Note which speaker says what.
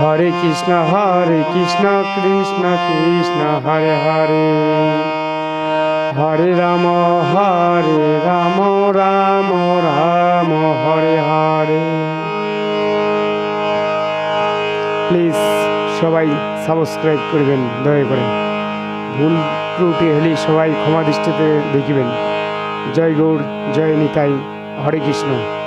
Speaker 1: হরে Krishna Hare Krishna Krishna Krishna Hare Hare Hare Rama Hare Rama Rama Rama Hare Hare
Speaker 2: please সবাই subscribe করবেন দয়া করে ভুল ত্রুটি হলে সবাই ক্ষমা দৃষ্টিতে দেখিবেন জয় গৌর জয় নিতাই হরে কৃষ্ণ